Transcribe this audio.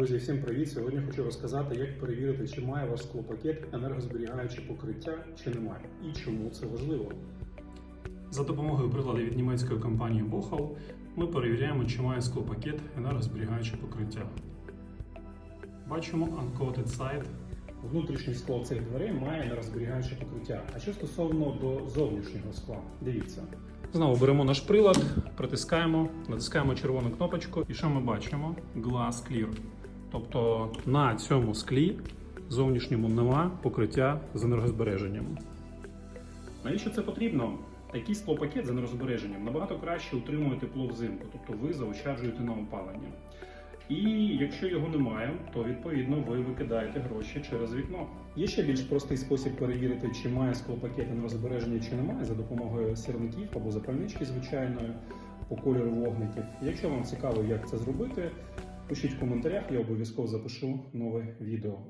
Друзі, всім привіт! Сьогодні хочу розказати, як перевірити, чи має ваш склопакет енергозберігаюче покриття, чи немає, і чому це важливо. За допомогою приладу від німецької компанії Bochau ми перевіряємо, чи має склопакет енергозберігаюче покриття. Бачимо Uncoated Side. Внутрішнє скло цих дверей має енергозберігаюче покриття. А що стосовно до зовнішнього скла, дивіться. Знову беремо наш прилад, притискаємо, натискаємо червону кнопочку, і що ми бачимо? Glass Clear. Тобто на цьому склі зовнішньому нема покриття з енергозбереженням. Навіщо це потрібно? Такий склопакет з енергозбереженням набагато краще утримує тепло взимку, тобто ви заощаджуєте на опалення. І якщо його немає, то відповідно ви викидаєте гроші через вікно. Є ще більш простий спосіб перевірити, чи має склопакет енергозбереження, чи немає, за допомогою сірників або запальнички звичайної по кольору вогників. Якщо вам цікаво, як це зробити, пишіть в коментарях, я обов'язково запишу нове відео.